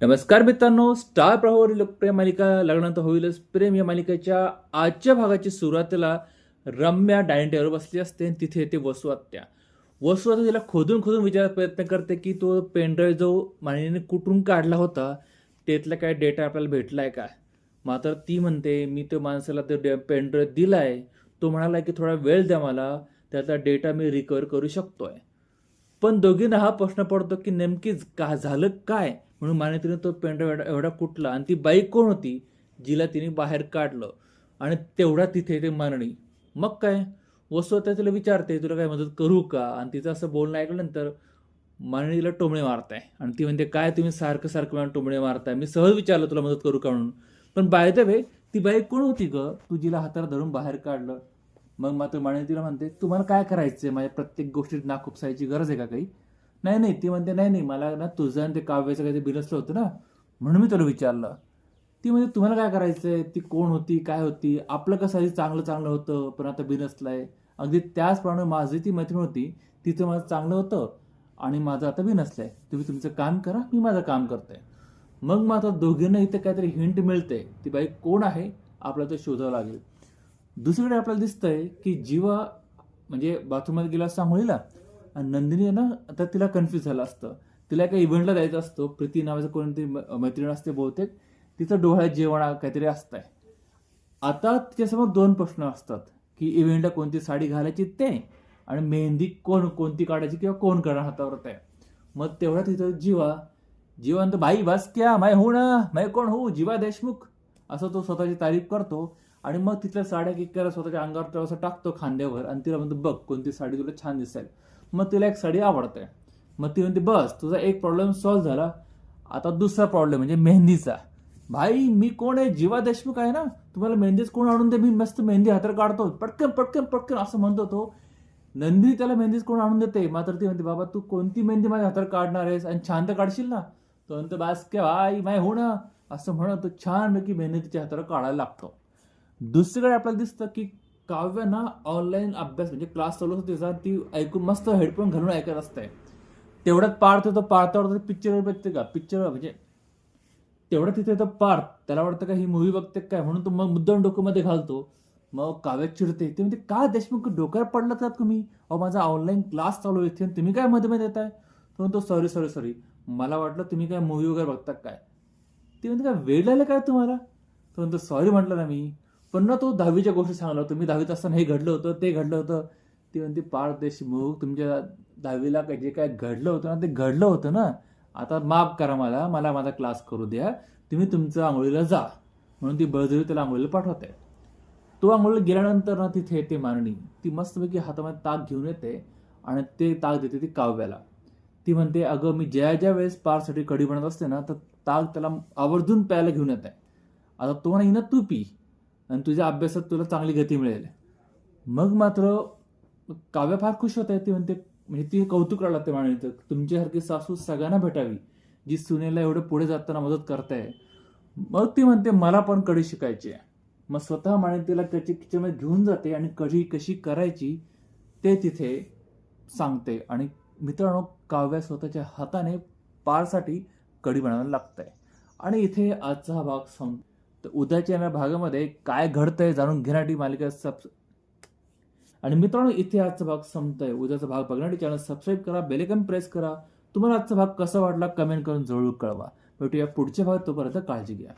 नमस्कार मित्रांनो स्टार प्रवाहावरील लोकप्रिय मालिका लग्नात होईलच प्रेम या मालिकेच्या आजच्या भागाची सुरुवातीला रम्या डायनिंग टेबलवर बसली असते आणि तिथे येते वसू आत्या. वसू आत्या तिला खोदून खोदून विचारायचा प्रयत्न करते की तो पेनड्राईव्ह जो माणिनीने कुठून काढला होता त्यातला काय डेटा आपल्याला भेटला आहे का? मात्र ती म्हणते मी त्या माणसाला तो डे पेनड्राईव्ह दिला आहे तो म्हणाला की थोडा वेळ द्या मला त्याचा डेटा मी रिकवर करू शकतोय. पण दोघींना हा प्रश्न पडतो की नेमकीच का झालं काय? म्हणून मानेतीने तो पेंड्राईव्ह एवढा एवढा कुठला आणि ती बाई कोण होती जिला तिने बाहेर काढलं. आणि तेवढा तिथे ते मानणी. मग काय? वस्तू आता तिला विचारते तुला काय मदत करू का? आणि तिचं असं बोलणं ऐकल्यानंतर मानणी तिला टोमणे मारताय. आणि ती म्हणते काय तुम्ही सारखं सारखं मला टोमणे मारताय? मी सहज विचारलं तुला मदत करू का म्हणून. पण बाय द वे ती बाई कोण होती ग? तू जिला हाताला धरून बाहेर काढलं. मग मात्र मानणी तिला म्हणते तुम्हाला काय करायचं आहे माझ्या प्रत्येक गोष्टीत नाखुपसायची गरज आहे का काही? नाही नाही ती म्हणते नाही नाही मला ना तुझं आणि ते काव्याचं काही बिरसलं होतं ना म्हणून मी तुला विचारलं. ती म्हणजे तुम्हाला काय करायचं आहे ती कोण होती? काय होती? आपलं कसं आधी चांगलं चांगलं होतं पण आता बिनसलंय अगदी त्याचप्रमाणे माझी ती मैत्रीण होती तिचं माझं चांगलं होतं आणि माझं आता बिनसलंय तुम्ही तुमचं काम करा मी माझं काम करते मग मात्र दोघींना इथे काहीतरी हिंट मिळते ती बाई कोण आहे? आपल्याला ते शोधावं लागेल. दुसरीकडे आपल्याला दिसतंय की जीवा म्हणजे बाथरूममध्ये गेला सांगोळीला आणि नंदिनी आहे ना आता तिला कन्फ्यूज झालं असतं. तिला एका इव्हेंटला जायचं असतो. प्रीती नावाचं कोणतरी म- मैत्रीण असते बहुतेक. तिचं डोळ्यात जेवण काहीतरी असतंय. आता तिच्यासमोर दोन प्रश्न असतात की इव्हेंटला कोणती साडी घालायची ते आणि मेहंदी कोण कोणती काढायची किंवा कोण करणार हातावर आहे मग तेवढा तिथं जीवा जीवन तर बाई बस क्या मैं हूं ना मैं कोण होऊ जीवा देशमुख. असं तो स्वतःची तारीफ करतो. आणि मग तिथल्या साड्या किक्क्याला स्वतःच्या अंगावर तो असं टाकतो खांद्यावर आणि तिला म्हणतो बघ कोणती साडी तुला छान दिसेल. मग तिला एक साडी आवडते. मग ती म्हणते बस तुझा एक प्रॉब्लेम सॉल्व्ह झाला. आता दुसरा प्रॉब्लेम म्हणजे मेहंदीचा. भाई मी कोण आहे? जीवा देशमुख आहे ना? तुम्हाला मेहंदीच कोण आणून दे? मी मस्त मेहंदी हातात काढतो. पटकन पटकन पटकन असं म्हणतो तो. नंदिनी त्याला मेहंदीच कोण आणून देते? मात्र ती म्हणते बाबा तू कोणती मेहंदी माझ्या हातात काढणार आहेस आणि छान तर काढशील ना? तो म्हणतो बास के भाई माय हो ना. असं म्हणत तो छानपैकी मेहंदी तिच्या हातावर काढायला लागतो. दुसरीकडे आपल्याला दिसतं की काव्य ना ऑनलाईन अभ्यास म्हणजे क्लास चालू असतो त्याचा ती ऐकून मस्त हेडफोन घालून ऐकत असते. तेवढ्यात पार्थ तो पार्थावर पिक्चर बघते का? पिक्चर म्हणजे तेवढं तिथे तो पार्थ. त्याला वाटतं का ही मूवी बघते काय? म्हणून तो मग मुद्दाम डोक्यामध्ये घालतो. मग काव्यात चिडते. ते म्हणते का देशमुख डोक्यावर पडलं का तुम्ही? अहो माझा ऑनलाईन क्लास चालू आहे इथे आणि तुम्ही काय मध्ये मध्ये येताय? तो म्हणतो सॉरी सॉरी सॉरी मला वाटलं तुम्ही काय मूवी वगैरे बघता काय? ते म्हणते काय वेळ लागलं काय तुम्हाला? तो म्हणतो सॉरी म्हटलं ना मी. पण ना तो दहावीच्या गोष्टी सांगला तुम्ही मी दहावीत असताना हे घडलं होतं ते घडलं होतं. ती म्हणते पार देशमुख तुमच्या दहावीला काय जे काय घडलं होतं ना ते घडलं होतं ना. आता माफ करा मला मला माझा क्लास करू द्या. तुम्ही तुमचं आंघोळीला जा. म्हणून ती बळजबरी त्याला आंघोळीला पाठवते. तो आंघोळीला गेल्यानंतर ना तिथे येते मारणी ती मस्तपैकी हातामध्ये ताक घेऊन येते आणि ते ताक देते ती काव्याला. ती म्हणते अगं मी ज्या ज्या वेळेस पारसाठी कढी बनत असते ना तर ताक त्याला आवर्जून प्यायला घेऊन येते. आता तो नाही ना तू पी. आणि तुझ्या अभ्यासात तुला चांगली गती मिळेल. मग मात्र काव्य फार खुश आहे ती म्हणते म्हणजे ती कौतुक करायला लागते माणितं तुमच्यासारखी सासू सगळ्यांना भेटावी जी सुनेला एवढं पुढे जाताना मदत करताय. मग ती म्हणते मला पण कढी शिकायची आहे. मग स्वतः माणितीला त्याची किचनमध्ये घेऊन जाते आणि कढी कशी करायची ते तिथे सांगते. आणि मित्रांनो काव्या स्वतःच्या हाताने पारसाठी कढी बनवायला आहे आणि इथे आजचा हा भाग संप तर उद्याच्या या भागामध्ये काय घडतंय जाणून घेण्यासाठी मालिका सब आणि मित्रांनो इथे आजचा भाग संपतोय. उद्याचा भाग बघण्यासाठी चॅनल सबस्क्राईब करा बेलेकन प्रेस करा. तुम्हाला आजचा भाग कसा वाटला कमेंट करून जरूर कळवा. भेटूया पुढच्या भागात तोपर्यंत काळजी घ्या.